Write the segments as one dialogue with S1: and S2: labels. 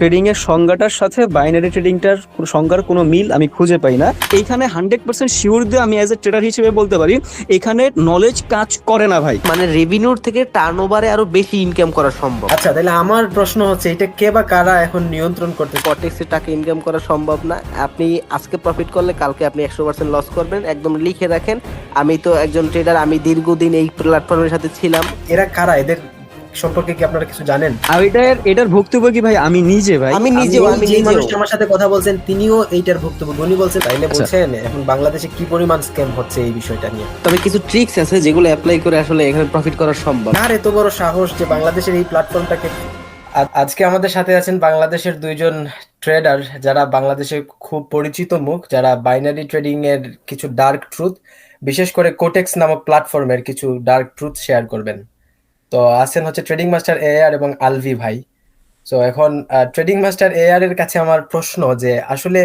S1: Trading এর সংজ্ঞাটার সাথে binary ট্রেডিংটার সংজ্ঞার কোনো মিল আমি খুঁজে পাই না। এইখানে হান্ড্রেড পার্সেন্ট শিওর দিয়ে আমি অ্যাজ এ ট্রেডার হিসেবে বলতে পারি এখানে নলেজ কাজ করে না ভাই।
S2: মানে রেভিনিউর থেকে টার্ন ওভারে আরও বেশি ইনকাম করা সম্ভব।
S3: আচ্ছা তাহলে আমার প্রশ্ন হচ্ছে এটা কে বা কারা এখন নিয়ন্ত্রণ করতে
S2: কটেক্সে টাকা ইনকাম করা সম্ভব না। আপনি আজকে প্রফিট করলে কালকে আপনি একশো পার্সেন্ট লস করবেন। একদম লিখে রাখেন আমি তো একজন ট্রেডার আমি দীর্ঘদিন এই প্ল্যাটফর্মের সাথে ছিলাম।
S3: এরা কারা? এদের সম্পর্কে কি আপনারা কিছু জানেন?
S1: আর এটার এটার ভুক্তভোগী ভাই আমি নিজে ভাই।
S2: আমি
S3: নিজে
S2: আমি
S3: যে
S2: নিজেও।
S3: মানুষটা আমার সাথে কথা বলছেন তিনিও এইটার ভুক্তভোগী। উনি বলছেন তাইলে
S1: আচ্ছা।
S3: বলছেন এখন বাংলাদেশে কি পরিমাণ স্ক্যাম হচ্ছে এই বিষয়টা নিয়ে?
S2: তবে কিছু ট্রিক্স আছে যেগুলো অ্যাপ্লাই করে আসলে এখানে প্রফিট করা সম্ভব।
S3: কার এত বড় সাহস যে বাংলাদেশের এই প্ল্যাটফর্মটাকে আজকে আমাদের সাথে আছেন বাংলাদেশের দুইজন ট্রেডার যারা বাংলাদেশে খুব পরিচিত মুখ যারা বাইনারি ট্রেডিং এর কিছু ডার্ক ট্রুথ বিশেষ করে কোটেক্স নামক প্ল্যাটফর্মের কিছু ডার্ক ট্রুথ শেয়ার করবেন। তো আছেন হচ্ছে ট্রেডিং মাস্টার এ আর এবং আলভি ভাই। তো এখন ট্রেডিং মাস্টার এ আর এর কাছে আমার প্রশ্ন যে, আসলে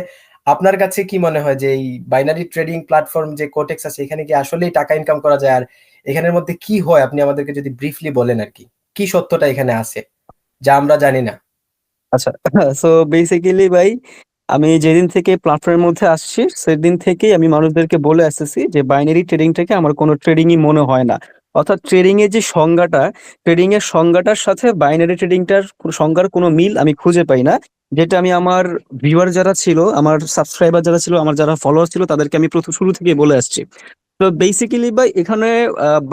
S3: আপনার কাছে কি মনে হয় যে, এই বাইনারি ট্রেডিং প্ল্যাটফর্ম যে কোটেক্স আছে, এখানে কি আসলেই টাকা ইনকাম করা যায়? আর এখানের মধ্যে কি হয়? আপনি আমাদেরকে যদি ব্রিফলি বলেন আর কি। কি সত্যটা এখানে আছে? যা আমরা জানি না।
S1: আচ্ছা সো বেসিক্যালি ভাই, আমি যেদিন থেকে প্ল্যাটফর্মের মধ্যে আসছি, সেদিন থেকেই আমি মানুষদেরকে বলে আসতেছি যে বাইনারি ট্রেডিংটাকে আমার কোনো ট্রেডিংই মনে হয় না। অর্থাৎ ট্রেডিং এর যে সংজ্ঞাটা ট্রেডিং এর সংজ্ঞাটার সাথে বাইনারি ট্রেডিংটার সংজ্ঞার কোনো মিল আমি খুঁজে পাই না। যেটা আমি আমার ভিউয়ার যারা ছিল, আমার সাবস্ক্রাইবার যারা ছিল, আমার যারা ফলোয়ার ছিল, তাদেরকে আমি প্রথম শুরু থেকে বলে আসছি। তো বেসিক্যালি ভাই, এখানে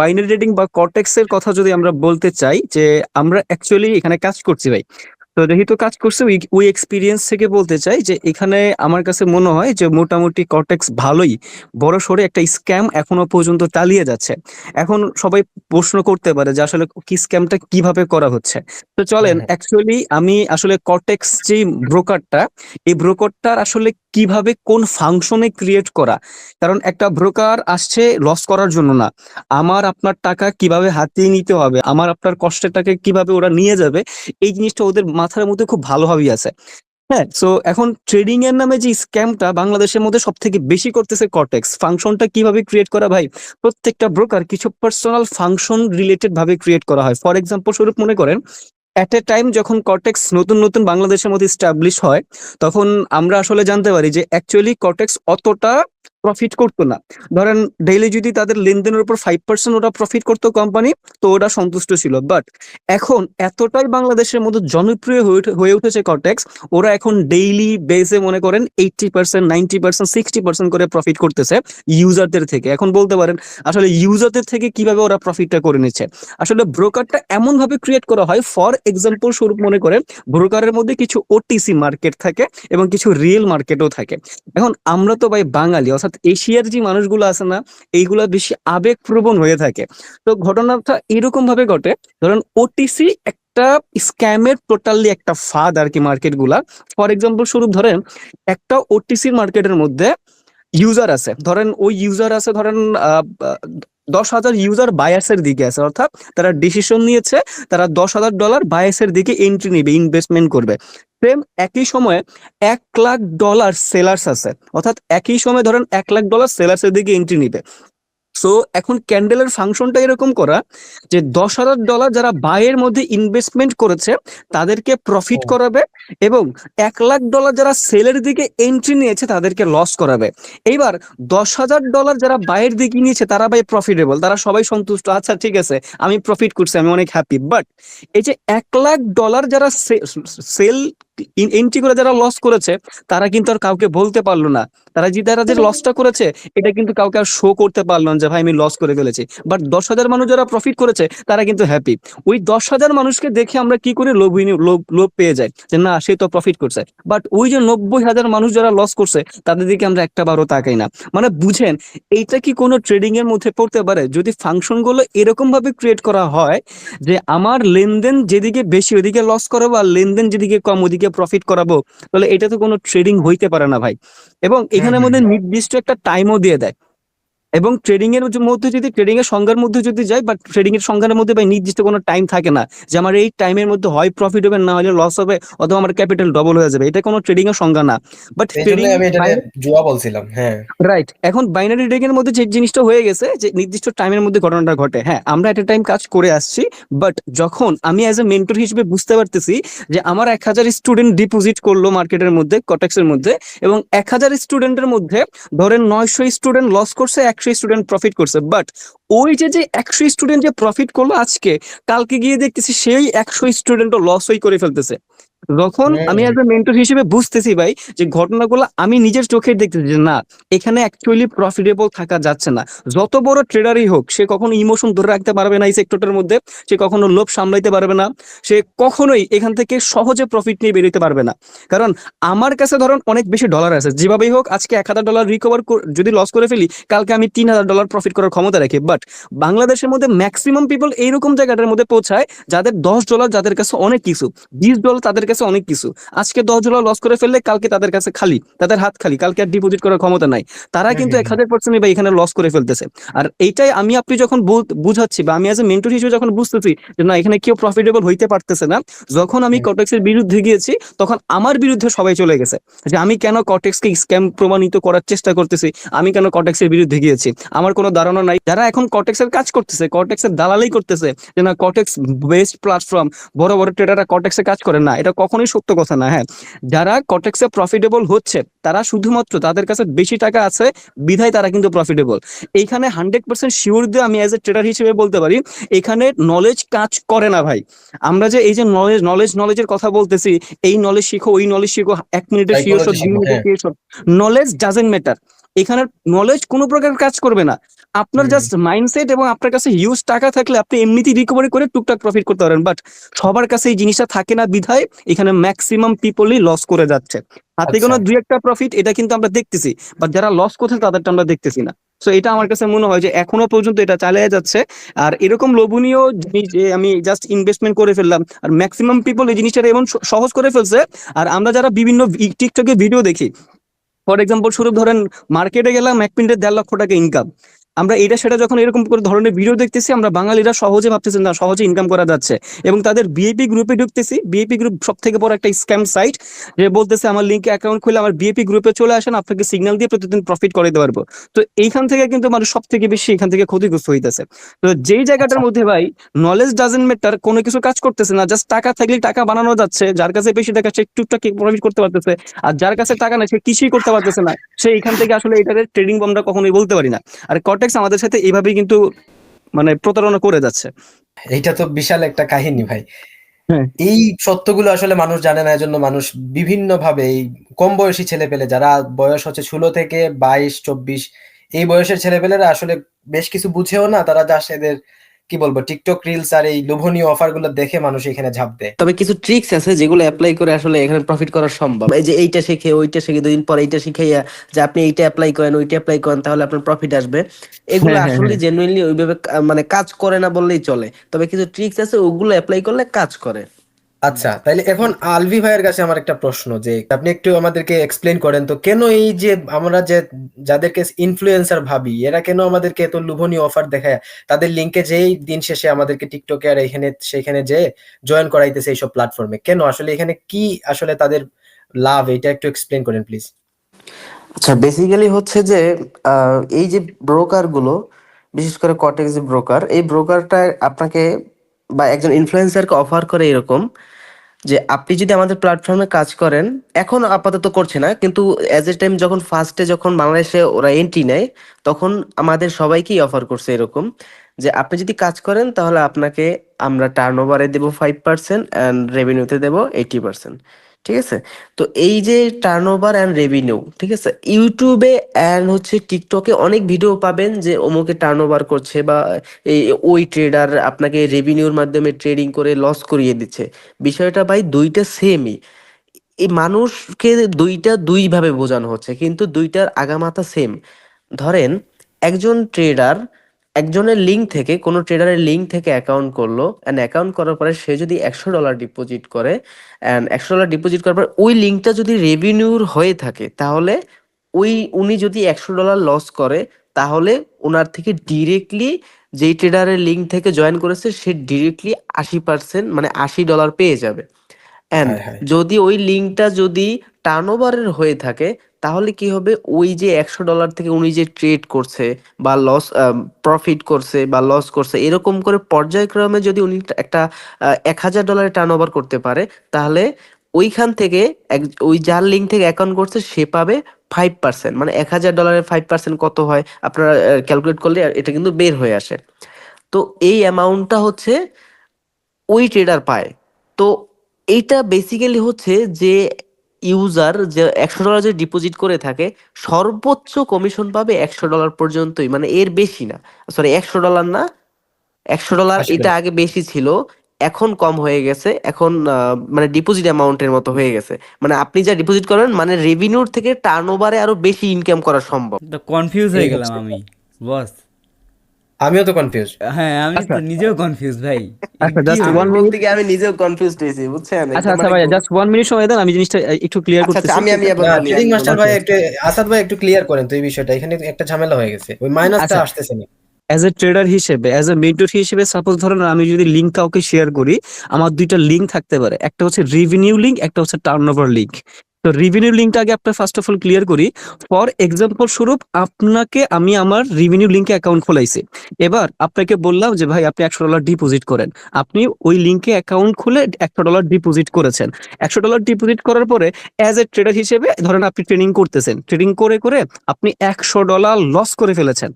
S1: বাইনারি ট্রেডিং বা কর্টেক্স এর কথা যদি আমরা বলতে চাই, যে আমরা অ্যাকচুয়ালি এখানে কাজ করছি ভাই। তো যেহেতু কাজ করছে ওই এক্সপিরিয়েন্স থেকে বলতে চাই যে এখানে আমার কাছে মনে হয় যে মোটামুটি কর্টেক্স ভালোই বড় সড়ে একটা স্ক্যাম এখনও পর্যন্ত চালিয়ে যাচ্ছে। এখন সবাই প্রশ্ন করতে পারে যে আসলে কি স্ক্যামটা কীভাবে করা হচ্ছে। তো চলেন
S3: হ্যাঁ।
S1: অ্যাকচুয়ালি আমি আসলে কর্টেক্স যে ব্রোকারটা এই ব্রোকারটার আসলে কীভাবে কোন ফাংশনে ক্রিয়েট করা? কারণ একটা ব্রোকার আসছে লস করার জন্য না। আমার আপনার টাকা কীভাবে হাতিয়ে নিতে হবে? আমার আপনার কষ্টের টাকা কীভাবে ওরা নিয়ে যাবে? এই জিনিসটা ওদের মাথার মধ্যে খুব ভালোভাবেই আছে। হ্যাঁ সো এখন ট্রেডিং এর নামে যে স্ক্যামটা বাংলাদেশের মধ্যে সব থেকে বেশি করতেছে কর্টেক্স ফাংশনটা কীভাবে ক্রিয়েট করা ভাই? প্রত্যেকটা ব্রোকার কিছু পার্সোনাল ফাংশন রিলেটেড ভাবে ক্রিয়েট করা হয়। ফর এক্সাম্পল স্বরূপ মনে করেন এট এ টাইম যখন কর্টেক্স নতুন নতুন বাংলাদেশের মধ্যে স্টাবলিশ হয়, তখন আমরা আসলে জানতে পারি যে অ্যাকচুয়ালি কর্টেক্স অতটা প্রফিট করতো না। ধরেন ডেইলি যদি তাদের লেনদেনের উপর ফাইভ পার্সেন্ট ওরা প্রফিট করতো কোম্পানি তো ওরা সন্তুষ্ট ছিল। বাট এখন এতটাই বাংলাদেশের মধ্যে জনপ্রিয় হয়ে উঠেছে কর্টেক্স ওরা এখন ডেইলি বেসে মনে করেন eighty percent ninety percent sixty percent করে প্রফিট করতেছে ইউজারদের থেকে। এখন বলতে পারেন, আসলে ইউজারদের থেকে কীভাবে ওরা প্রফিটটা করে নিচ্ছে? আসলে ব্রোকারটা এমন ভাবে ক্রিয়েট করা হয় ফর এক্সাম্পল স্বরূপ মনে করেন ব্রোকারের মধ্যে কিছু ওটিসি মার্কেট থাকে এবং কিছু রিয়েল মার্কেটও থাকে। এখন আমরা তো ভাই বাঙালি, অর্থাৎ এশিয়ার যে মানুষগুলো আছে না, এইগুলা বেশি আবেগপ্রবণ হয়ে থাকে। তো ঘটনাটা এরকম ভাবে ঘটে, ধরেন ওটিসি একটা স্ক্যামের টোটালি একটা ফাদ আর কি মার্কেটগুলা ফর এক্সাম্পল স্বরূপ ধরেন একটা ওটিসি মার্কেটের মধ্যে ইউজার আছে। ধরেন ওই ইউজার আছে, ধরেন দশ হাজার ইউজার বায়াসের দিকে আছে। অর্থাৎ তারা ডিসিশন নিয়েছে, তারা দশ হাজার ডলার বায়াসের দিকে এন্ট্রি নেবে ইনভেস্টমেন্ট করবে। সেম একই সময়ে এক লাখ ডলার সেলার্স আছে। অর্থাৎ একই সময় ধরেন এক লাখ ডলার সেলার্সের দিকে এন্ট্রি নিবে। সো এখন ক্যান্ডেলের ফাংশনটা এরকম করা যে দশ হাজার ডলার যারা বায়ের মধ্যে ইনভেস্টমেন্ট করেছে তাদেরকে প্রফিট করাবে এবং এক লাখ ডলার যারা সেলের দিকে এন্ট্রি নিয়েছে তাদেরকে লস করাবে। এইবার দশ হাজার ডলার যারা বাইরের দিকে নিয়েছে তারা ভাই প্রফিটেবল তারা সবাই সন্তুষ্ট আচ্ছা ঠিক আছে আমি প্রফিট করছি আমি অনেক হ্যাপি বাট এই যে এক লাখ ডলার যারা সেল এন্ট্রি করে যারা লস করেছে, তারা কিন্তু আর কাউকে বলতে পারল না। তারা যে তারা যে লসটা করেছে, এটা কিন্তু কাউকে আর শো করতে পারল না যে, ভাই, আমি লস করে ফেলেছি। বাট দশ হাজার মানুষ যারা প্রফিট করেছে, তারা কিন্তু হ্যাপি ওই দশ হাজার মানুষকে দেখে আমরা কি করে লোভ লোভ পেয়ে যাই, যে, না, সে তো প্রফিট করছে। বাট ওই যে নব্বই হাজার মানুষ যারা লস করছে, তাদের দিকে আমরা একটা বারও তাকাই না। মানে বুঝেন, এইটা কি কোনো ট্রেডিং এর মধ্যে পড়তে পারে? যদি ফাংশনগুলো এরকম ভাবে ক্রিয়েট করা হয়, যে, আমার লেনদেন যেদিকে বেশি ওদিকে লস করাবো আর লেনদেন যেদিকে কম ওদিকে প্রফিট করাবো তাহলে এটা তো কোনো ট্রেডিং হইতে পারে না ভাই। এবং এখানের
S3: আমাদের
S1: মধ্যে নির্দিষ্ট একটা টাইমও দিয়ে দেয়। এবং ট্রেডিং এর মধ্যে যদি ট্রেডিং এর সংজ্ঞার মধ্যে যদি যাই বাট ট্রেডিং এর সংজ্ঞার মধ্যে ভাই নির্দিষ্ট কোনো টাইম থাকে না। যে আমার এই টাইমের মধ্যে হয় প্রফিট হবে না হলে লস হবে অথবা আমার ক্যাপিটাল ডবল হয়ে যাবে। এটা কোনো ট্রেডিং এর সংজ্ঞা না। বাট ট্রেডিং
S3: আমি এটা জুয়া বলছিলাম হ্যাঁ।
S1: রাইট এখন বাইনারি ট্রেডিং এর মধ্যে যে জিনিসটা হয়ে গেছে যে নির্দিষ্ট টাইমের মধ্যে ঘটনাটা ঘটে হ্যাঁ আমরা এট টাইম কাজ করে আসছি বাট যখন আমি অ্যাজ এ মেন্টর হিসেবে বুঝতে পারতেছি যে আমার এক হাজার স্টুডেন্ট ডিপোজিট করল মার্কেটের মধ্যে কটেক্সের মধ্যে এবং এক হাজার স্টুডেন্টের মধ্যে ধরেন নয়শো স্টুডেন্ট লস করছে একশো স্টুডেন্ট প্রফিট করছে। বাট ওই যে যে একশো স্টুডেন্ট যে প্রফিট করল আজকে, কালকে গিয়ে দেখতেছি সেই একশো স্টুডেন্টও লস হয়ে করে ফেলতেছে। যখন আমি অ্যাজ এ মেন্টর হিসেবে বুঝতেছি ভাই যে ঘটনাগুলো আমি নিজের চোখে দেখতেছি যে না এখানে অ্যাকচুয়ালি প্রফিটেবল থাকা যাচ্ছে না। যত বড় ট্রেডারই হোক সে কখনো ইমোশন ধরে রাখতে পারবে না এই সেক্টরটার মধ্যে সে কখনো লোভ সামলাইতে পারবে না সে কখনোই এখান থেকে সহজে প্রফিট নিয়ে বেরোতে পারবে না। কারণ আমার কাছে ধরুন অনেক বেশি ডলার আছে যেভাবেই হোক আজকে এক হাজার ডলার রিকভার যদি লস করে ফেলি কালকে আমি তিন হাজার ডলার প্রফিট করার ক্ষমতা রাখি। বাট বাংলাদেশের মধ্যে ম্যাক্সিমাম পিপল এইরকম জায়গাটার মধ্যে পৌঁছায় যাদের দশ ডলার যাদের কাছে অনেক কিছু বিশ ডলার তাদের কাছে অনেক কিছু। আজকে দশ ডলার লস করে ফেললে কালকে তাদের কাছে খালি তাদের হাত খালি কালকে আর ডিপোজিট করার ক্ষমতা নাই। তারা কিন্তু এক হাজার পার্সেন্ট বা এখানে লস করে ফেলতেছে। আর এইটাই আমি আপনি যখন বুঝাচ্ছি বা আমি অ্যাজ এ মেন্টর হিসেবে যখন বুঝতেছি যে না এখানে কেউ প্রফিটেবল হইতে পারতেছে না যখন আমি। কটেক্সের বিরুদ্ধে গিয়েছি তখন আমার বিরুদ্ধে সবাই চলে গেছে। যে আমি কেন কটেক্সকে স্ক্যাম প্রমাণিত করার চেষ্টা করতেছি আমি কেন কটেক্সের বিরুদ্ধে গিয়েছি? আমার কোনো ধারণা নাই। যারা এখন কটেক্সের কাজ করতেছে কটেক্সের দালালি করতেছে যে না কটেক্স বেস্ট প্ল্যাটফর্ম বড় বড় ট্রেডাররা কটেক্সে কাজ করে না এটা কখনোই সত্য কথা না হ্যাঁ। যারা কটেক্সে প্রফিটেবল হচ্ছে তারা শুধুমাত্র তাদের কাছে বেশি টাকা আছে বিধায় তারা কিন্তু প্রফিটেবল এইখানে হান্ড্রেড পার্সেন্ট শিওর দিয়ে আমি অ্যাজ এ ট্রেডার হিসেবে বলতে পারি এখানে নলেজ কাজ করে না ভাই। আমরা যে এই যে নলেজ নলেজ নলেজের কথা বলতেছি এই নলেজ শিখো ওই নলেজ শিখো এক মিনিটে শিওর দুই
S3: শিখো,
S1: মিনিটে
S3: হ্যাঁ।
S1: শিওর নলেজ ডাজেন্ট ম্যাটার এখানে নলেজ কোনো প্রকার কাজ করবে না। আপনার জাস্ট মাইন্ডসেট এবং আপনার কাছে হিউজ টাকা থাকলে আপনি এমনিতেই রিকভারি করে টুকটাক প্রফিট করতে পারেন। বাট সবার কাছে এই জিনিসটা থাকে না বিধায় এখানে ম্যাক্সিমাম পিপলই লস করে যাচ্ছে। হাতে কোনো
S3: আচ্ছা।
S1: দুই একটা প্রফিট এটা কিন্তু আমরা দেখতেছি। বাট যারা লস করছে তাদেরটা আমরা দেখতেছি না। সো এটা আমার কাছে মনে হয় যে এখনও পর্যন্ত এটা চালিয়ে যাচ্ছে। আর এরকম লোভনীয় জিনিস যে আমি জাস্ট ইনভেস্টমেন্ট করে ফেললাম আর ম্যাক্সিমাম পিপল এই জিনিসটা এমন সহজ করে ফেলছে। আর আমরা যারা বিভিন্ন টিকটকে ভিডিও দেখি ফর এক্সাম্পল স্বরূপ ধরেন মার্কেটে গেলাম এক মিনিটে দেড় লক্ষ টাকা ইনকাম আমরা এটা সেটা যখন এরকম করে ধরনের ভিডিও দেখতেছি আমরা বাঙালিরা সহজে ভাবতেছি না সহজে ইনকাম করা যাচ্ছে। এবং তাদের বিএপি গ্রুপে ঢুকতেছি। বিএপি গ্রুপ সব থেকে বড় একটা স্ক্যাম সাইট যে বলতেছে আমার লিঙ্কে অ্যাকাউন্ট খুলে আমার বিএপি গ্রুপে চলে আসেন আপনাকে সিগন্যাল দিয়ে প্রতিদিন প্রফিট করে দিতে পারব তো এইখান থেকে কিন্তু মানুষ সব থেকে বেশি এখান থেকে ক্ষতিগ্রস্ত হইতেছে। তো যেই জায়গাটার
S3: আচ্ছা।
S1: মধ্যে ভাই নলেজ ডাজেন্ট ম্যাটার কোনো কিছু কাজ করতেছে না জাস্ট টাকা থাকলে টাকা বানানো যাচ্ছে যার কাছে বেশি টাকা সে টুকটাক প্রফিট করতে পারতেছে আর যার কাছে টাকা নাই সে কিছুই করতে পারতেছে না। সে এখান থেকে আসলে এটাকে ট্রেডিং আমরা কখনোই বলতে পারি না। আর কটেক্স আমাদের সাথে এইভাবেই কিন্তু মানে প্রতারণা করে যাচ্ছে।
S3: এইটা তো বিশাল একটা কাহিনী ভাই।
S1: হ্যাঁ।
S3: এই সত্যগুলো আসলে মানুষ জানে না এজন্য মানুষ বিভিন্ন ভাবে এই কম বয়সী ছেলে পেলে যারা বয়স হচ্ছে ষোলো থেকে বাইশ চব্বিশ এই বয়সের ছেলেপেলেরা আসলে বেশ কিছু বুঝেও না তারা যা এদের কি বলব টিকটক রিলস আর এই লোভনীয় অফারগুলো দেখে মানুষ এখানে ঝাঁপ দেয়।
S2: তবে কিছু ট্রিক্স আছে যেগুলো অ্যাপ্লাই করে আসলে এখানে প্রফিট করা সম্ভব। এই যে এইটা শিখে ওইটা শিখে দুদিন পর এইটা শিখাইয়া যে আপনি এইটা অ্যাপ্লাই করেন ওইটা অ্যাপ্লাই করেন তাহলে আপনার প্রফিট আসবে। এগুলো
S1: হ্যাঁ, হ্যাঁ,
S2: আসলে জেনুইনলি ওইভাবে মানে কাজ করে না বললেই চলে। তবে কিছু ট্রিক্স আছে ওগুলো অ্যাপ্লাই করলে কাজ করে।
S3: আচ্ছা তাইলে এখন আলভি ভাইয়ের কাছে আমার একটা প্রশ্ন যে আপনি একটু আমাদেরকে এক্সপ্লেন করেন তো কেন এই যে আমরা যে যাদেরকে ইনফ্লুয়েন্সার ভাবি এরা কেন আমাদেরকে এত লোভনীয় অফার দেখায়? তাদের লিঙ্কে যেই দিন শেষে আমাদেরকে টিকটকে আর এখানে সেখানে যে জয়েন করাইতেছে এইসব প্ল্যাটফর্মে কেন? আসলে এখানে কি আসলে তাদের লাভ? এটা একটু এক্সপ্লেন করেন প্লিজ
S2: আচ্ছা বেসিক্যালি হচ্ছে যে এই যে ব্রোকারগুলো বিশেষ করে কটেক্স যে ব্রোকার এই ব্রোকারটা আপনাকে বা একজন ইনফ্লুয়েন্সারকে অফার করে এরকম যে আপনি যদি আমাদের প্ল্যাটফর্মে কাজ করেন, এখন আপাতত করছে না, কিন্তু অ্যাজ এ টাইম যখন ফার্স্টে যখন বাংলাদেশে ওরা এন্ট্রি নেয়, তখন আমাদের সবাইকেই অফার করছে এরকম, যে আপনি যদি কাজ করেন, তাহলে আপনাকে আমরা টার্ন ওভারে দেবো ফাইভ পার্সেন্ট অ্যান্ড রেভিনিউতে দেবো এইটি পার্সেন্ট ঠিক আছে? তো এই যে টার্ন ওভার অ্যান্ড রেভিনিউ ঠিক আছে? ইউটিউবে অ্যান্ড হচ্ছে টিকটকে অনেক ভিডিও পাবেন যে অমুকে টার্ন ওভার করছে বা এই ওই ট্রেডার আপনাকে রেভিনিউর মাধ্যমে ট্রেডিং করে লস করিয়ে দিচ্ছে। বিষয়টা ভাই দুইটা সেমই এই মানুষকে দুইটা দুইভাবে বোঝানো হচ্ছে, কিন্তু দুইটার আগামাথা সেম ধরেন একজন ট্রেডার একজনের লিঙ্ক থেকে কোনো ট্রেডারের লিঙ্ক থেকে অ্যাকাউন্ট করল অ্যান্ড অ্যাকাউন্ট করার পরে সে যদি একশো ডলার ডিপোজিট করে অ্যান্ড একশো ডলার ডিপোজিট করার পর ওই লিঙ্কটা যদি রেভিনিউর হয়ে থাকে তাহলে ওই উনি যদি একশো ডলার লস করে তাহলে ওনার থেকে ডিরেক্টলি যেই ট্রেডারের লিঙ্ক থেকে জয়েন করেছে সে ডিরেক্টলি আশি পার্সেন্ট মানে আশি ডলার পেয়ে যাবে। অ্যান্ড যদি ওই লিঙ্কটা যদি টার্নওভারের হয়ে থাকে তাহলে কি হবে? ওই যে একশো ডলার থেকে উনি যে ট্রেড করছে বা লস প্রফিট করছে বা লস করছে, এরকম করে পর্যায়ক্রমে যদি উনি একটা এক হাজার ডলারে টার্ন ওভার করতে পারে, তাহলে ওইখান থেকে এক- ওই যার লিঙ্ক থেকে অ্যাকাউন্ট করছে, সে পাবে ফাইভ পার্সেন্ট মানে এক হাজার ডলারের ফাইভ পার্সেন্ট কত হয়? আপনারা ক্যালকুলেট করলে এটা কিন্তু বের হয়ে আসে। তো এই অ্যামাউন্টটা হচ্ছে ওই ট্রেডার পায়। তো এইটা বেসিক্যালি হচ্ছে যে ইউজার যে একশো ডলার যে ডিপোজিট করে থাকে সর্বোচ্চ কমিশন পাবে একশো ডলার পর্যন্তই মানে এর বেশি না। সরি একশো ডলার না একশো ডলার এটা আগে বেশি ছিল এখন কম হয়ে গেছে এখন আহ, মানে ডিপোজিট অ্যামাউন্টের মতো হয়ে গেছে। মানে আপনি যা ডিপোজিট করেন মানে রেভিনিউর থেকে টার্ন ওভারে আরও বেশি ইনকাম করা সম্ভব।
S4: কনফিউজ হয়ে গেলাম আমি বস
S3: আমিও তো কনফিউজ
S4: হ্যাঁ আমি তো
S1: আচ্ছা।
S4: নিজেও কনফিউজ ভাই।
S1: আচ্ছা,
S4: কি
S1: just
S4: হলো?
S1: one
S2: আমি নিজেও কনফিউজড হয়েছি বুঝছেন?
S1: আচ্ছা আচ্ছা
S2: খুব-
S1: জাস্ট ওয়ান মিনিট সময় দেন আমি জিনিসটা একটু ক্লিয়ার
S2: আচ্ছা,
S1: করতেছি।
S2: আচ্ছা, আমি আমি এবার বলি,
S3: ট্রেডিং মাস্টার ভাই একটু আসাদ ভাই একটু ক্লিয়ার করেন তো এই বিষয়টা এখানে একটা ঝামেলা হয়ে গেছে। ওই মাইনাসটা
S1: আচ্ছা।
S3: আসতেছে না।
S1: অ্যাজ এ ট্রেডার হিসেবে অ্যাজ এ মেন্টর হিসেবে সাপোজ ধরেন আমি যদি লিঙ্ক কাউকে শেয়ার করি আমার দুইটা লিঙ্ক থাকতে পারে। একটা হচ্ছে রিভিনিউ লিঙ্ক একটা হচ্ছে টার্ন ওভার লিঙ্ক তো রিভিনিউ লিঙ্কটা আগে আপনার ফার্স্ট অফ অল ক্লিয়ার করি। ফর এক্সাম্পল স্বরূপ, আপনাকে আমি আমার রিভিনিউ লিঙ্কে অ্যাকাউন্ট খোলাইছি। এবার আপনাকে বললাম যে, ভাই, আপনি একশো ডলার ডিপোজিট করেন। আপনি ওই লিঙ্কে অ্যাকাউন্ট খুলে একশো ডলার ডিপোজিট করেছেন। একশো ডলার ডিপোজিট করার পরে অ্যাজ এ ট্রেডার হিসেবে ধরেন আপনি ট্রেডিং করতেছেন। ট্রেডিং করে করে আপনি একশো ডলার লস করে ফেলেছেন।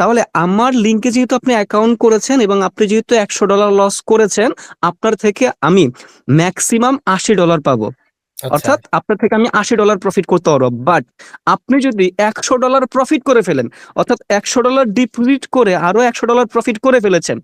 S1: তাহলে আমার লিঙ্কে যেহেতু আপনি অ্যাকাউন্ট করেছেন এবং আপনি যেহেতু একশো ডলার লস করেছেন, আপনার থেকে আমি ম্যাক্সিমাম আশি ডলার পাবো। অর্থাৎ আপনার থেকে আমি আশি ডলার প্রফিট করতে পারব বাট আপনি যদি একশো ডলার প্রফিট করে ফেলেন, অর্থাৎ একশো ডলার ডিপোজিট করে আরও একশো ডলার প্রফিট করে ফেলেছেন,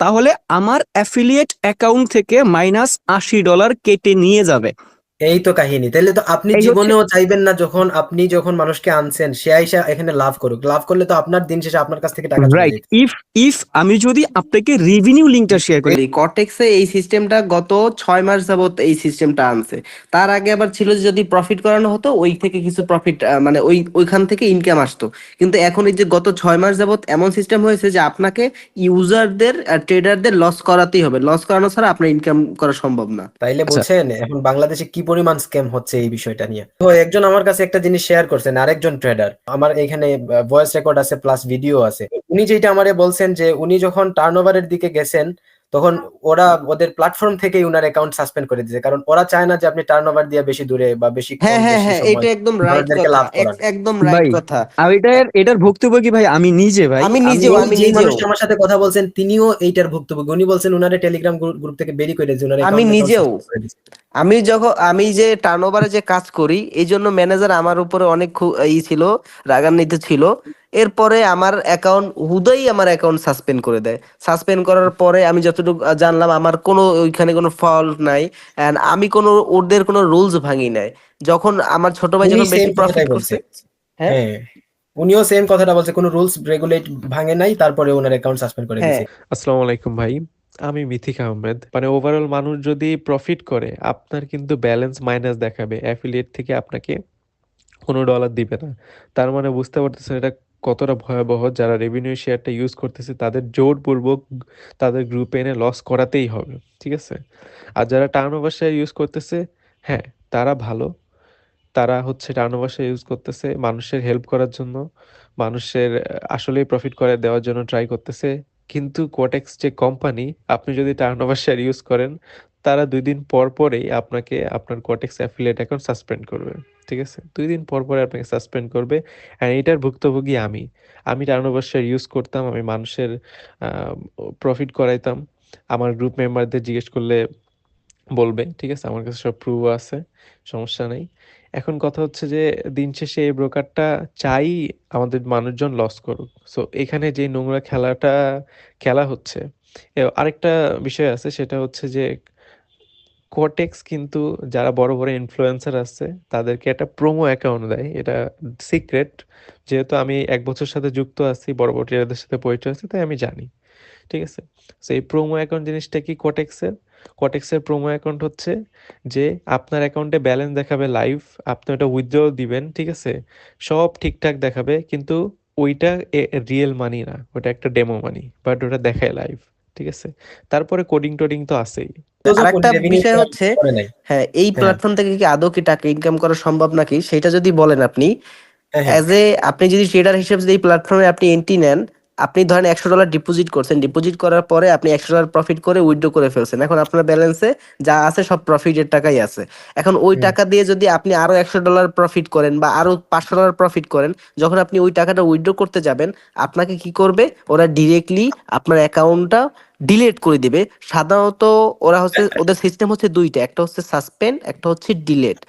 S1: তাহলে আমার অ্যাফিলিয়েট অ্যাকাউন্ট থেকে মাইনাস আশি ডলার কেটে নিয়ে যাবে।
S3: এই তো কাহিনী। তাহলে তো আপনি জীবনেও চাইবেন না যখন আপনি যখন মানুষকে আনছেন সে আইসা এখানে লাভ করুক। লাভ করলে তো আপনার দিন শেষে আপনার কাছ থেকে টাকা
S1: রাইট ইফ ইফ আমি যদি আপনাকে রিভিনিউ লিঙ্কটা শেয়ার করি।
S2: কটেক্সে এই সিস্টেমটা গত ছয় মাস যাবত এই সিস্টেমটা আনছে। তার আগে আবার ছিল যে যদি প্রফিট করানো হতো ওই থেকে কিছু প্রফিট মানে ওই ওইখান থেকে ইনকাম আসতো। কিন্তু এখন এই যে গত ছয় মাস যাবত এমন সিস্টেম হয়েছে যে আপনাকে ইউজারদের ট্রেডারদের লস করাতেই হবে। লস করানো ছাড়া আপনার ইনকাম করা সম্ভব না।
S3: তাইলে
S1: আচ্ছা।
S3: বলছেন এখন বাংলাদেশে কি পরিমাণ স্ক্যাম হচ্ছে এই বিষয়টা নিয়ে। তো একজন আমার কাছে একটা জিনিস শেয়ার করছেন, আরেকজন ট্রেডার আমার এখানে ভয়েস রেকর্ড আছে প্লাস ভিডিও আছে। উনি যেটা আমারে বলছেন যে, উনি যখন টার্নওভারের দিকে গেছেন তখন ওরা ওদের প্ল্যাটফর্ম থেকেই উনার অ্যাকাউন্ট সাসপেন্ড করে দিয়েছে। কারণ ওরা চায় না যে আপনি টার্নওভার দিয়ে বেশি দূরে বা বেশি
S2: হ্যাঁ হ্যাঁ হ্যাঁ এটা একদম রাইট কথা। একদম রাইট কথা।
S1: আর এটার এটার ভুক্তভোগী ভাই আমি নিজে ভাই।
S2: আমি নিজেও
S3: ওই
S2: আমি
S3: যে
S2: নিজেও।
S3: আমার সাথে কথা বলছেন তিনিও এইটার ভুক্তভোগী। উনি বলছেন উনারে টেলিগ্রাম গ্রুপ থেকে বেরি করে দিয়েছে উনার
S2: আমি নিজেও। আমি যখন আমি যে টার্নওভারে যে কাজ করি এই জন্য ম্যানেজার আমার উপরে অনেক ই ছিল রাগান্বিত ছিল। এরপরে আমার অ্যাকাউন্ট হুদাই আমার অ্যাকাউন্ট সাসপেন্ড করে দেয়। সাসপেন্ড করার পরে আমি যতটুকু জানলাম আমার কোনো ওইখানে কোনো ফল্ট নাই এন্ড আমি কোনো ওদের কোনো রুলস ভাঙি নাই। যখন আমার ছোট ভাই যখন বেশি প্রফিট করছে হ্যাঁ?
S3: হ্যাঁ উনিও সেম কথাটা বলছে কোনো রুলস রেগুলেট ভাঙে নাই তারপরে ওনার অ্যাকাউন্ট সাসপেন্ড করে
S2: হ্যাঁ।
S3: দিয়েছে।
S5: আসসালামু আলাইকুম ভাই আমি মিথিক আহমেদ। মানে ওভারঅল মানুষ যদি প্রফিট করে আপনার কিন্তু ব্যালেন্স মাইনাস দেখাবে অ্যাফিলিয়েট থেকে আপনাকে কোনো ডলার দিবে না। তার মানে বুঝতে পারতেছেন এটা কতটা ভয়াবহ যারা রেভিনিউ শেয়ারটা ইউজ করতেছে, তাদের জোরপূর্বক তাদের গ্রুপে এনে লস করাতেই হবে, ঠিক আছে? আর যারা টার্ন ওভার শেয়ার ইউজ করতেছে হ্যাঁ তারা ভালো। তারা হচ্ছে টার্ন ওভার শেয়ার ইউজ করতেছে মানুষের হেল্প করার জন্য, মানুষের আসলেই প্রফিট করে দেওয়ার জন্য ট্রাই করতেছে। কিন্তু কোটেক্স যে কোম্পানি আপনি যদি টার্ন ওভার শেয়ার ইউজ করেন তারা দুই দিন পর পরেই আপনাকে আপনার কোটেক্স অ্যাফিলিয়েট অ্যাকাউন্ট সাসপেন্ড করবে, ঠিক আছে? দুই দিন পর পরে আপনাকে সাসপেন্ড করবে অ্যান্ড এটার ভুক্তভোগী আমি। আমি টার্ন ওভার ইউজ করতাম, আমি মানুষের প্রফিট করাইতাম। আমার গ্রুপ মেম্বারদের জিজ্ঞেস করলে বলবে, ঠিক আছে? আমার কাছে সব প্রুফ আছে, সমস্যা নেই। এখন কথা হচ্ছে যে, দিন শেষে এই ব্রোকারটা চাই আমাদের মানুষজন লস করুক। সো এখানে যে নোংরা খেলাটা, খেলা হচ্ছে। আরেকটা বিষয় আছে, সেটা হচ্ছে যে কোটেক্স কিন্তু যারা বড় বড় ইনফ্লুয়েন্সার আছে, তাদেরকে একটা প্রোমো অ্যাকাউন্ট দেয়। এটা সিক্রেট যেহেতু আমি এক বছর সাথে যুক্ত আছি, বড় বড় ট্রেডারদের সাথে পরিচয় আছে, তাই আমি জানি। ঠিক আছে? সো এই প্রোমো অ্যাকাউন্ট জিনিসটা কি কোটেক্সের কোটেক্সের প্রোমো অ্যাকাউন্ট হচ্ছে যে আপনার অ্যাকাউন্টে ব্যালেন্স দেখাবে লাইভ আপনি ওটা উইথড্র দিবেন, ঠিক আছে? সব ঠিকঠাক দেখাবে, কিন্তু ওইটা রিয়েল মানি না, ওটা একটা ডেমো মানি বাট ওটা দেখায় লাইভ ঠিক আছে? তারপরে কোডিং টোডিং তো আছেই।
S2: আরেকটা বিষয় হচ্ছে হ্যাঁ এই প্ল্যাটফর্ম থেকে কি আদৌ কি টাকা ইনকাম করা সম্ভব নাকি? সেটা যদি বলেন আপনি
S3: হ্যাঁ, হ্যাঁ।
S2: অ্যাজ এ আপনি যদি ট্রেডার হিসেবে যদি এই প্ল্যাটফর্মে আপনি এন্ট্রি নেন আপনি ধরেন একশো ডলার ডিপোজিট করছেন ডিপোজিট করার পরে আপনি একশো ডলার প্রফিট করে উইথড্র করে ফেলছেন। এখন আপনার ব্যালেন্সে যা আছে সব প্রফিটের টাকাই আছে। এখন ওই টাকা দিয়ে যদি আপনি আরও একশো ডলার প্রফিট করেন বা আরও পাঁচশো ডলার প্রফিট করেন যখন আপনি ওই টাকাটা উইথড্র করতে যাবেন আপনাকে কি করবে? ওরা ডিরেক্টলি আপনার অ্যাকাউন্টটা ডিলেট করে দিবে। সাধারণত ওরা হচ্ছে ওদের সিস্টেম হচ্ছে দুইটা একটা হচ্ছে সাসপেন্ড একটা হচ্ছে ডিলেট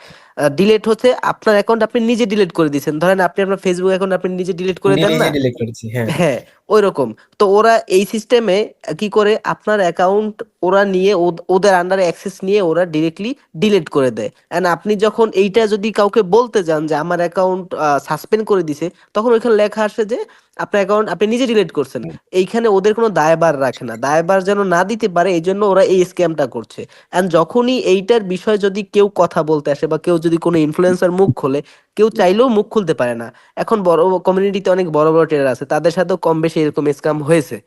S2: ডিলেট হচ্ছে আপনার অ্যাকাউন্ট আপনি নিজে ডিলিট করে দিয়েছেন। ধরেন আপনি আপনার ফেসবুক অ্যাকাউন্ট আপনি নিজে ডিলিট করে দেন না?
S3: করেছি, হ্যাঁ।
S2: ওই রকম তো ওরা এই সিস্টেমে কি করে? আপনার অ্যাকাউন্ট ওরা নিয়ে ওদ- ওদের আন্ডারে অ্যাক্সেস নিয়ে ওরা ডিরেক্টলি ডিলিট করে দেয়। অ্যান্ড আপনি যখন এইটা যদি কাউকে বলতে যান যে আমার অ্যাকাউন্ট সাসপেন্ড করে দিছে তখন ওইখানে লেখা আসে যে আপনার অ্যাকাউন্ট আপনি নিজে ডিলিট করছেন। এইখানে ওদের কোনো দায়বার রাখে না। দায়বার যেন না দিতে পারে এই জন্য ওরা এই স্ক্যামটা করছে। অ্যান্ড যখনই এইটার বিষয়ে যদি কেউ কথা বলতে আসে বা কেউ যদি কোনো ইনফ্লুয়েন্সার মুখ খোলে কেউ চাইলেও মুখ খুলতে পারে না। এখন বড় কমিউনিটিতে অনেক বড় বড় ট্রেডার আছে, তাদের সাথেও কম বেশি এরকম স্ক্যাম হয়েছে।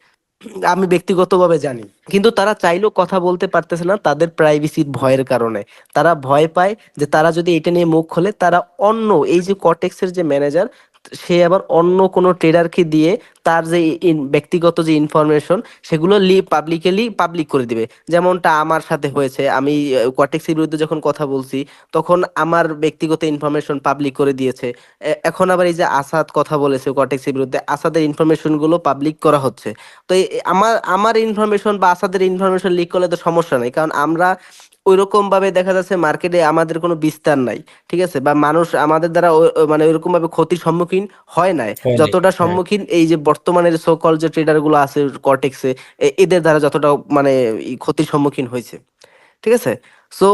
S2: আমি ব্যক্তিগতভাবে জানি। কিন্তু তারা চাইলেও কথা বলতে পারতেছে না তাদের প্রাইভেসির ভয়ের কারণে। তারা ভয় পায় যে তারা যদি এটা নিয়ে মুখ খোলে, তারা অন্য এই যে কটেক্সের যে ম্যানেজার সে আবার অন্য কোনো ট্রেডারকে দিয়ে তার যে ব্যক্তিগত যে ইনফরমেশন সেগুলো লি পাবলিকালি পাবলিক করে দিবে। যেমনটা আমার সাথে হয়েছে। আমি কটেক্সের বিরুদ্ধে যখন কথা বলছি, তখন আমার ব্যক্তিগত ইনফরমেশন পাবলিক করে দিয়েছে। এখন আবার এই যে আসাদ কথা বলেছে কটেক্সের বিরুদ্ধে, আসাদের ইনফরমেশনগুলো পাবলিক করা হচ্ছে। তো আমার আমার ইনফরমেশন বা আসাদের ইনফরমেশন লিক করলে তো সমস্যা নাই। কারণ আমরা ওইরকম ভাবে দেখা যাচ্ছে মার্কেটে আমাদের কোনো বিস্তার নাই ঠিক আছে? বা মানুষ আমাদের দ্বারা মানে ওইরকম ভাবে ক্ষতির সম্মুখীন হয় নাই। যতটা
S3: হ্যাঁ।
S2: সম্মুখীন এই যে বর্তমানের সকল যে ট্রেডারগুলো আছে কটেক্সে এদের দ্বারা যতটা মানে ক্ষতির সম্মুখীন হয়েছে ঠিক আছে? সো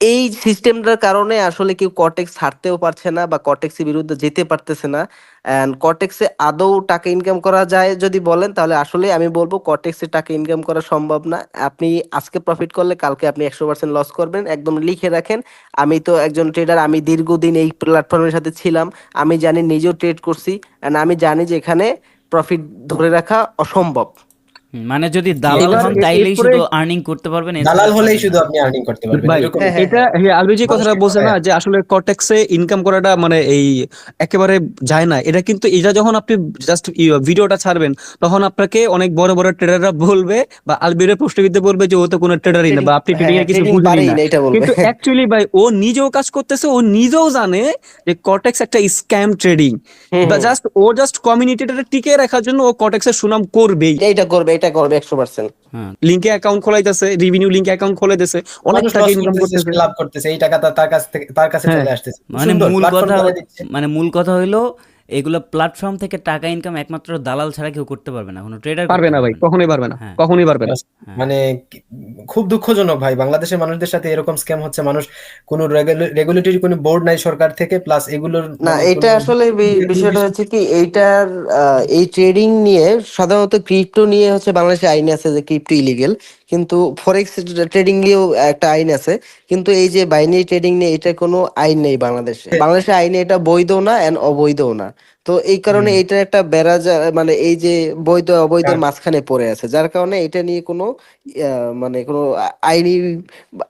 S2: এই সিস্টেমটার কারণে আসলে কেউ কটেক্স ছাড়তেও পারছে না বা কটেক্সের বিরুদ্ধে যেতে পারতেছে না। অ্যান্ড কটেক্সে আদৌ টাকা ইনকাম করা যায় যদি বলেন, তাহলে আসলে আমি বলব কটেক্সে টাকা ইনকাম করা সম্ভব না। আপনি আজকে প্রফিট করলে কালকে আপনি একশো পার্সেন্ট লস করবেন। একদম লিখে রাখেন, আমি তো একজন ট্রেডার আমি দীর্ঘদিন এই প্ল্যাটফর্মের সাথে ছিলাম, আমি জানি নিজেও ট্রেড করছি অ্যান্ড আমি জানি যে এখানে প্রফিট ধরে রাখা অসম্ভব।
S6: মানে যদি দালাল হন তাইলেই শুধু আর্নিং করতে পারবেন
S3: দালাল হলেই শুধু আপনি আর্নিং করতে পারবেন।
S2: হ্যাঁ, হ্যাঁ,
S1: এটা হ্যাঁ, আলবি যে কথাটা
S3: মানুষকে
S1: বলছে না যে আসলে কটেক্সে ইনকাম করাটা মানে এই একেবারে যায় না। এটা কিন্তু এটা যখন আপনি জাস্ট ভিডিওটা ছাড়বেন তখন আপনাকে অনেক বড় বড় ট্রেডাররা বলবে বা আলবিরের প্রশ্নবিদ্ধে বলবে যে ও তো কোনো ট্রেডারই না বা আপনি ট্রেডিং এর কিছু
S2: পারেই
S1: না
S2: না। এটা বলবে।
S1: কিন্তু অ্যাকচুয়ালি ভাই ও নিজেও কাজ করতেছে ও নিজেও জানে যে কটেক্স একটা স্ক্যাম ট্রেডিং বা জাস্ট ও জাস্ট কমিউনিটিটা টিকে রাখার জন্য ও কটেক্সের সুনাম করবেই।
S2: এটা করবে এটা করবে একশো পার্সেন্ট
S6: লিঙ্কে
S1: লিংকে অ্যাকাউন্ট খোলাইতেছে রিভিনিউ লিঙ্কে অ্যাকাউন্ট খোলে দিতেছে অনেক টাকা ইনকাম
S3: করতেছে, লাভ করতেছে এই টাকাটা তার- কাছ থেকে তার কাছে
S1: হ্যাঁ।
S3: চলে আসতেছে।
S6: মানে মূল কথা মানে মূল কথা হইল এগুলো প্ল্যাটফর্ম থেকে টাকা ইনকাম একমাত্র দালাল ছাড়া কেউ করতে পারবে না। কোনো ট্রেডার
S1: পারবে না ভাই কখনোই পারবে না
S6: হ্যাঁ।
S1: কখনোই পারবে না।
S3: মানে খুব দুঃখজনক ভাই বাংলাদেশের মানুষদের সাথে এরকম স্ক্যাম হচ্ছে মানুষ কোনো রেগুলেটরি কোনো বোর্ড নাই সরকার থেকে প্লাস এগুলোর
S2: না
S3: মানে
S2: এটা আসলে বিষয়টা হচ্ছে কি এইটার আহ, এই ট্রেডিং নিয়ে সাধারণত ক্রিপ্টো নিয়ে হচ্ছে বাংলাদেশে আইন আছে যে ক্রিপ্টো ইলিগেল কিন্তু ফরেক্স ট্রেডিং নিয়েও একটা আইন আছে। কিন্তু এই যে বাইনারি ট্রেডিং নিয়ে এটা কোনো আইন নেই বাংলাদেশে। বাংলাদেশের আইনে এটা বৈধ না এন্ড অবৈধও না। তো এই কারণে এটা একটা বেড়াজা মানে এই যে বৈধ অবৈধের
S3: হ্যাঁ।
S2: মাঝখানে পড়ে আছে যার কারণে এটা নিয়ে কোনো মানে কোনো আইনি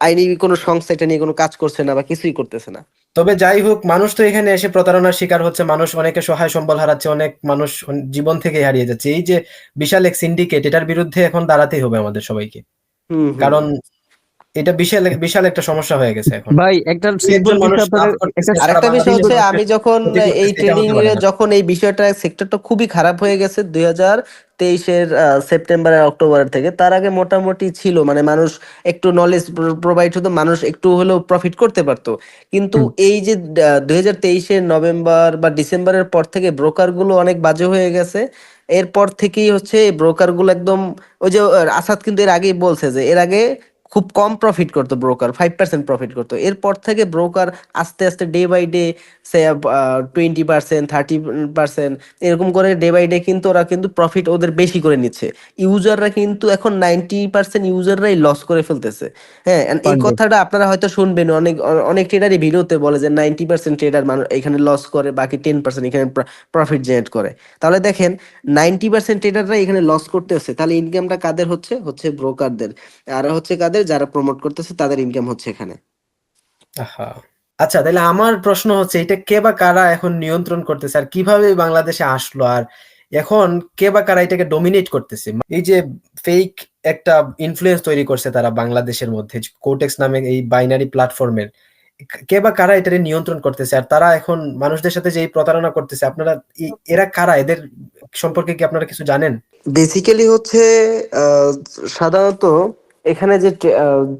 S2: আইনি কোনো সংস্থা এটা নিয়ে কোনো কাজ করছে না বা কিছুই করতেছে না
S3: তবে যাই হোক মানুষ তো এখানে এসে প্রতারণার শিকার হচ্ছে মানুষ অনেকে সহায় সম্বল হারাচ্ছে অনেক মানুষ জীবন থেকে হারিয়ে যাচ্ছে এই যে বিশাল এক সিন্ডিকেট এটার বিরুদ্ধে এখন দাঁড়াতেই হবে আমাদের সবাইকে। কারণ এটা বিশাল বিশাল একটা সমস্যা হয়ে গেছে এখন।
S1: ভাই একটা
S2: আরেকটা বিষয় হচ্ছে আমি যখন এই ট্রেডিং
S3: হতে
S2: যখন এই বিষয়টা সেক্টরটা খুবই খারাপ হয়ে গেছে দুই হাজার তেইশের সেপ্টেম্বর আর অক্টোবরের থেকে তার আগে মোটামুটি ছিল মানে মানুষ একটু নলেজ প্রোভাইড হতো মানুষ একটু হলেও প্রফিট করতে পারতো। কিন্তু এই যে দুই হাজার তেইশের নভেম্বর বা ডিসেম্বরের পর থেকে ব্রোকারগুলো অনেক বাজে হয়ে গেছে। এরপর থেকেই হচ্ছে ব্রোকারগুলো একদম ওই যে আসাদ কিন্তু এর আগেই বলছে যে এর আগে খুব কম প্রফিট করতো ব্রোকার ফাইভ পার্সেন্ট প্রফিট করতো। এরপর থেকে ব্রোকার আস্তে আস্তে ডে বাই ডে সে টোয়েন্টি পার্সেন্ট থার্টি পার্সেন্ট এরকম করে ডে বাই ডে কিন্তু ওরা কিন্তু প্রফিট ওদের বেশি করে নিচ্ছে। ইউজাররা কিন্তু এখন নাইনটি পার্সেন্ট ইউজাররাই লস করে ফেলতেছে। হ্যাঁ এই কথাটা আপনারা হয়তো শুনবেন অনেক অনেক ট্রেডারই ভিডিওতে বলে যে নাইনটি পার্সেন্ট ট্রেডার মানুষ এখানে লস করে বাকি টেন পার্সেন্ট এখানে প্রফিট জেনারেট করে। তাহলে দেখেন নাইনটি পার্সেন্ট ট্রেডাররা এখানে লস করতেছে তাহলে ইনকামটা কাদের হচ্ছে? হচ্ছে ব্রোকারদের আর হচ্ছে কাদের যারা প্রমোট করতেছে তাদের ইনকাম হচ্ছে এখানে।
S3: আচ্ছা তাহলে আমার প্রশ্ন হচ্ছে এটা কে বা কারা এখন নিয়ন্ত্রণ করতেছে? আর কীভাবে বাংলাদেশে আসলো? আর এখন কে বা কারা এটাকে ডমিনেট করতেছে? এই যে ফেক একটা ইনফ্লুয়েন্স তৈরি করছে তারা বাংলাদেশের মধ্যে কোটেক্স নামে এই বাইনারি প্ল্যাটফর্মের কে বা কারা এটাকে নিয়ন্ত্রণ করতেছে? আর তারা এখন মানুষদের সাথে যে এই প্রতারণা করতেছে আপনারা এরা কারা? এদের সম্পর্কে কি আপনারা কিছু জানেন?
S2: বেসিক্যালি হচ্ছে সাধারণত এখানে যে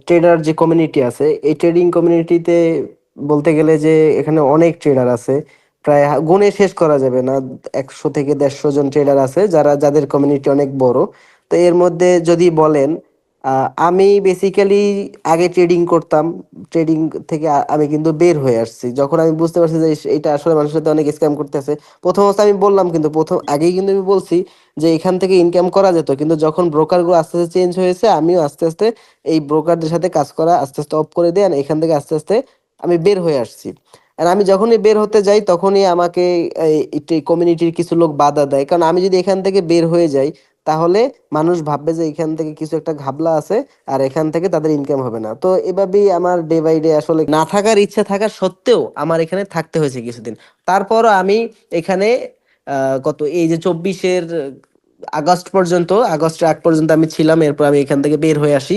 S2: ট্রেডার যে কমিউনিটি আছে, এই ট্রেডিং কমিউনিটিতে বলতে গেলে যে এখানে অনেক ট্রেডার আছে। প্রায় গুণে শেষ করা যাবে না। একশো থেকে দেড়শো জন ট্রেডার আছে যারা, যাদের কমিউনিটি অনেক বড়। তো এর মধ্যে যদি বলেন আমি বেসিক্যালি আগে ট্রেডিং করতাম। ট্রেডিং থেকে আমি কিন্তু বের হয়ে আসছি। যখন আমি বুঝতে পারছি যে এটা আসলে মানুষের সাথে অনেক স্ক্যাম করতেছে, প্রথম অবস্থা আমি বললাম কিন্তু, প্রথম, আগেই কিন্তু আমি বলছি যে এখান থেকে ইনকাম করা যেত। কিন্তু যখন ব্রোকারগুলো আস্তে আস্তে চেঞ্জ হয়েছে, আমিও আস্তে আস্তে এই ব্রোকারদের সাথে কাজ করা আস্তে আস্তে অফ করে দিয়ে এখান থেকে আস্তে আস্তে আমি বের হয়ে আসছি। আর আমি যখনই বের হতে যাই, তখনই আমাকে কমিউনিটির কিছু লোক বাধা দেয়। কারণ আমি যদি এখান থেকে বের হয়ে যাই তাহলে মানুষ ভাববে যে এখান থেকে কিছু একটা ঘাবলা আছে আর এখান থেকে তাদের ইনকাম হবে না। তো এভাবেই আমার ডে বাই ডে আসলে না থাকার ইচ্ছা থাকা সত্ত্বেও আমার এখানে থাকতে হয়েছে কিছুদিন। তারপর আমি এখানে কত এই যে চব্বিশের আগস্ট পর্যন্ত, আগস্টের আগ পর্যন্ত আমি ছিলাম, এরপর আমি এখান থেকে বের হয়ে আসি।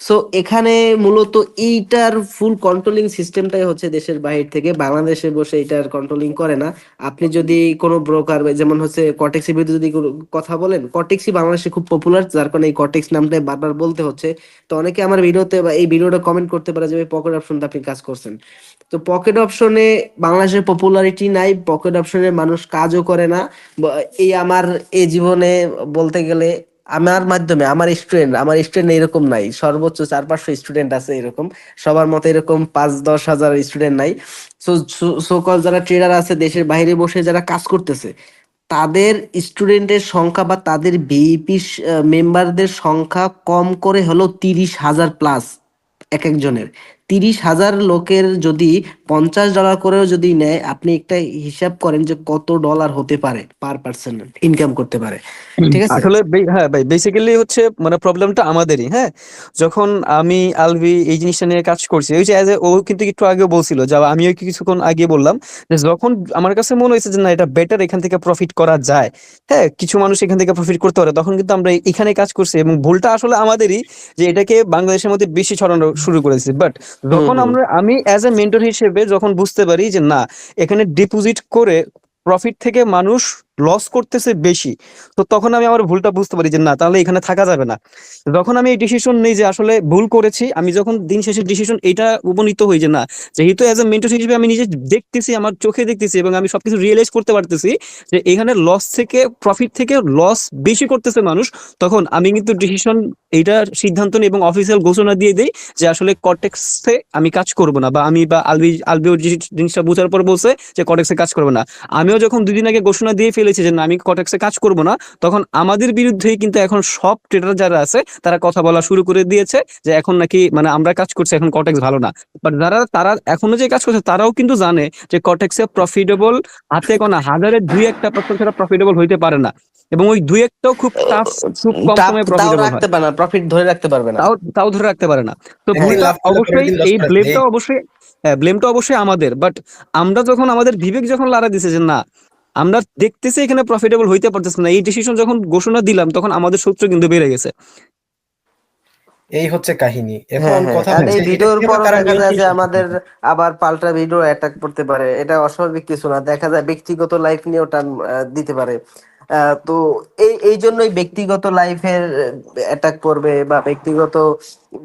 S2: সো এখানে মূলত এইটার ফুল কন্ট্রোলিং সিস্টেমটাই হচ্ছে দেশের বাহির থেকে। বাংলাদেশে বসে এটার কন্ট্রোলিং করে না। আপনি যদি কোনো ব্রোকার যেমন হচ্ছে কটেক্সের বিরুদ্ধে যদি কথা বলেন কটেক্সই বাংলাদেশে খুব পপুলার যার কারণে এই কটেক্স নামটাই বারবার বলতে হচ্ছে। তো অনেকে আমার ভিডিওতে বা এই ভিডিওটা কমেন্ট করতে পারে যে পকেট অপশনটা আপনি কাজ করছেন। তো পকেট অপশনে বাংলাদেশের পপুলারিটি নাই পকেট অপশনে মানুষ কাজও করে না। এই আমার এই জীবনে বলতে গেলে আমার মাধ্যমে, আমার স্টুডেন্ট আমার স্টুডেন্ট এরকম নাই। সর্বোচ্চ চার পাঁচশো স্টুডেন্ট আছে এরকম। সবার মতো এরকম পাঁচ দশ হাজার স্টুডেন্ট নাই। সো সকল যারা ট্রেডার আছে, দেশের বাইরে বসে যারা কাজ করতেছে, তাদের স্টুডেন্টের সংখ্যা বা তাদের ভিপি মেম্বারদের সংখ্যা কম করে হলো তিরিশ হাজার প্লাস এক একজনের তিরিশ হাজার লোকের যদি পঞ্চাশ ডলার করেও যদি নেয় আপনি একটা হিসাব করেন যে কত ডলার হতে পারে পার পার্সন ইনকাম করতে পারে। ঠিক আছে?
S1: আসলে হ্যাঁ ভাই বেসিক্যালি হচ্ছে মানে প্রবলেমটা আমাদেরই হ্যাঁ? যখন আমি আলভি এই জিনিসটা নিয়ে কাজ করছি ওই যে ও কিন্তু একটু আগে বলছিল যা আমিও কিছুক্ষণ আগে বললাম যে যখন আমার কাছে মনে হয়েছে যে না এটা বেটার এখান থেকে প্রফিট করা যায় হ্যাঁ? কিছু মানুষ এখান থেকে প্রফিট করতে পারে তখন কিন্তু আমরা এখানে কাজ করছি এবং ভুলটা আসলে আমাদেরই যে এটাকে বাংলাদেশের মধ্যে বেশি ছড়ানো শুরু করেছি। বাট যখন আমরা আমি অ্যাজ এ মেন্টর হিসেবে যখন বুঝতে পারি যে না এখানে ডিপোজিট করে প্রফিট থেকে মানুষ লস করতেছে বেশি। তো তখন আমি আমার ভুলটা বুঝতে পারি যে না, তাহলে এখানে থাকা যাবে না। যখন আমি এই ডিসিশন নেই যে আসলে ভুল করেছি, আমি যখন দিন শেষে ডিসিশন এটা উপনীত হই যে না, যেহেতু অ্যাজ এ মেন্টর হিসেবে আমি নিজে দেখতেছি, আমার চোখে দেখতেছি এবং আমি সবকিছু রিয়েলাইজ করতে পারতেছি যে এখানে লস থেকে প্রফিট থেকে লস বেশি করতেছে মানুষ, তখন আমি কিন্তু ডিসিশন এইটা সিদ্ধান্ত নিই এবং অফিসিয়াল ঘোষণা দিয়ে দেই যে আসলে কটেক্সে আমি কাজ করব না বা আমি বা আলবি আলবিও জিনিসটা বোঝার পর বলছে যে কটেক্সে কাজ করব না। আমিও যখন দুদিন আগে ঘোষণা দিয়ে ফেলেছি যে না আমি কটেক্সে কাজ করব না। তখন আমাদের বিরুদ্ধেই কিন্তু এখন সব ট্রেডার যারা আছে তারা কথা বলা শুরু করে দিয়েছে যে এখন নাকি মানে আমরা কাজ করছি এখন কটেক্স ভালো না। বাট যারা তারা এখনও যে কাজ করছে তারাও কিন্তু জানে যে কটেক্সে প্রফিটেবল হাতে গোনা হাজারের দুই একটা পার্সেন্ট ছাড়া প্রফিটেবল হইতে পারে না। এবং ওই দুই একটাও খুব টাফ খুব কম সময়ে প্রফিটেবল হয়।
S2: রাখতে পারে না প্রফিট ধরে রাখতে পারবে না।
S1: তাও তাও ধরে রাখতে পারে না। তো
S3: হ্যাঁ,
S1: অবশ্যই এই। ব্লেমটা অবশ্যই হ্যাঁ ব্লেমটা অবশ্যই আমাদের। বাট আমরা যখন আমাদের বিবেক যখন লাড়া দিছে যে না আমরা দেখতেছি এখানে প্রফিটেবল হইতে পারতেছে না। এই ডিসিশন যখন ঘোষণা দিলাম তখন আমাদের সূত্র কিন্তু বেড়ে গেছে।
S3: এই হচ্ছে কাহিনী।
S2: হ্যাঁ
S3: এখন
S2: হ্যাঁ।
S3: কথা হচ্ছে
S2: এই ভিডিওর পর দেখা যায় যে আমাদের আবার পাল্টা ভিডিও অ্যাটাক করতে পারে। এটা অস্বাভাবিক কিছু না। দেখা যায় ব্যক্তিগত লাইফ নিয়েও টান দিতে পারে। তো এই এই জন্যই ব্যক্তিগত লাইফের অ্যাটাক করবে বা ব্যক্তিগত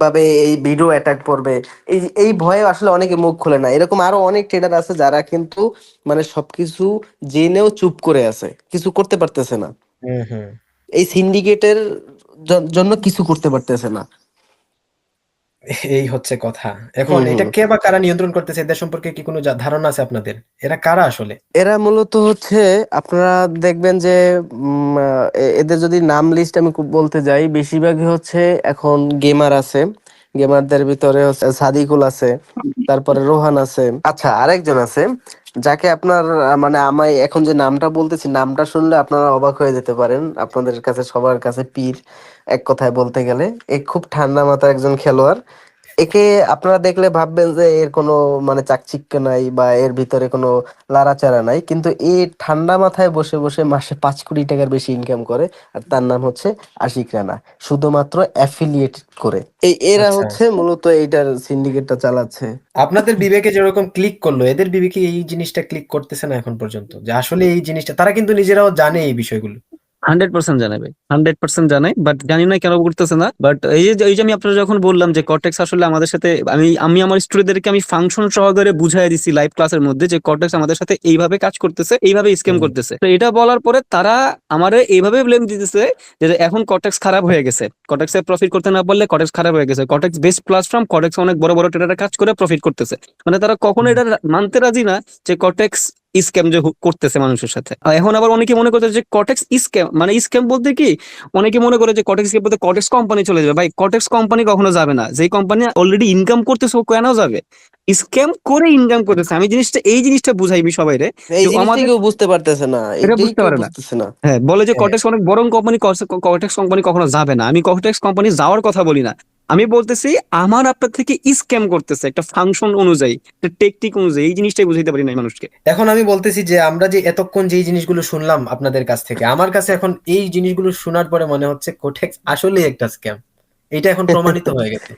S2: ভাবে এই ভিডিও অ্যাটাক করবে। এই এই ভয়ে আসলে অনেকে মুখ খুলে না। এরকম আরও অনেক ট্রেডার আছে যারা কিন্তু মানে সবকিছু জেনেও চুপ করে আছে। কিছু করতে পারতেছে না। এই সিন্ডিকেটের জন্য কিছু করতে পারতেছে না।
S3: এই হচ্ছে কথা। এখন এটা কে বা কারা নিয়ন্ত্রণ করতেছে এদের সম্পর্কে কি কোনো ধারণা আছে আপনাদের? এরা কারা আসলে?
S2: এরা মূলত হচ্ছে আপনারা দেখবেন যে এদের যদি নাম লিস্ট আমি বলতে যাই বেশিরভাগই হচ্ছে এখন গেমার আছে। গেমারদের ভিতরে হচ্ছে সাদিকুল আছে তারপরে রোহান আছে। আচ্ছা আরেকজন আছে যাকে আপনার মানে আমায় এখন যে নামটা বলতেছি নামটা শুনলে আপনারা অবাক হয়ে যেতে পারেন। আপনাদের কাছে সবার কাছে পীর। এক কথায় বলতে গেলে। এ খুব ঠান্ডা মাথার একজন খেলোয়াড়। একে আপনারা দেখলে ভাববেন যে এর কোনো মানে চাকচিক্য নাই বা এর ভিতরে কোনো লাড়াচাড়া নাই। কিন্তু এ ঠান্ডা মাথায় বসে বসে মাসে পাঁচ কোটি টাকার বেশি ইনকাম করে আর তার নাম হচ্ছে আশিক রানা। শুধুমাত্র অ্যাফিলিয়েট করে। এই এরা
S3: আচ্ছা।
S2: হচ্ছে মূলত এইটার সিন্ডিকেটটা চালাচ্ছে।
S3: আপনাদের বিবেকে যেরকম ক্লিক করল এদের বিবেকে এই জিনিসটা ক্লিক করতেছে না এখন পর্যন্ত। যে আসলে এই জিনিসটা তারা কিন্তু নিজেরাও জানে এই বিষয়গুলো।
S1: হান্ড্রেড পার্সেন্ট জানে ভাই হান্ড্রেড পার্সেন্ট জানে বাট জানি না কেন করতেছে না বাট এই যে এই যে আমি আপনারা যখন বললাম যে কটেক্স আসলে আমাদের সাথে আমি আমি আমার স্টুডেন্টদেরকে আমি ফাংশন সহকারে বুঝাই দিছি লাইভ ক্লাসের মধ্যে যে কটেক্স আমাদের সাথে এইভাবে কাজ করতেছে এইভাবে স্ক্যাম করতেছে। তো এটা বলার পরে তারা আমারে এইভাবে ব্লেম দিতেছে যে এখন কটেক্স খারাপ হয়ে গেছে। কটেক্সে প্রফিট করতে না পারলে কটেক্স খারাপ হয়ে গেছে। কটেক্স বেস্ট প্ল্যাটফর্ম কটেক্স অনেক বড় বড় ট্রেডার কাজ করে প্রফিট করতেছে। মানে তারা কখনো এটা মানতে রাজি না যে কটেক্স স্ক্যাম যে করতেছে মানুষের সাথে। এখন আবার অনেকে মনে করছে যে কটেক্স স্ক্যাম মানে স্ক্যাম বলতে কি অনেকে মনে করে যে কটেক্স বলতে কটেক্স কোম্পানি চলে যাবে। ভাই কটেক্স কোম্পানি কখনো যাবে না। যে কোম্পানি অলরেডি ইনকাম করতেছে ও কেন যাবে? স্ক্যাম করে ইনকাম করতেছে। আমি জিনিসটা এই জিনিসটা বুঝাইবি সবাই রে আমাদের-
S2: কেউ বুঝতে পারতেছে না। এটাই
S1: বুঝতে পারে না। হ্যাঁ বলে যে
S3: হ্যাঁ।
S1: কটেক্স অনেক বড় কোম্পানি কটেক্স কোম্পানি কখনো যাবে না। আমি কটেক্স কোম্পানি যাওয়ার কথা বলি না। আমি বলতেছি, আমার আপনার থেকে স্ক্যাম করতেছে একটা ফাংশন অনুযায়ী টেকনিক অনুযায়ী, এই জিনিসটাই বুঝাইতে পারি না মানুষকে।
S3: এখন আমি বলতেছি যে, আমরা যে এতক্ষণ যে জিনিসগুলো শুনলাম আপনাদের কাছ থেকে, আমার কাছে এখন এই জিনিসগুলো শোনার পরে মনে হচ্ছে কোটেক্স আসলেই একটা স্ক্যাম এটা এখন প্রমাণিত হয়ে গেছে।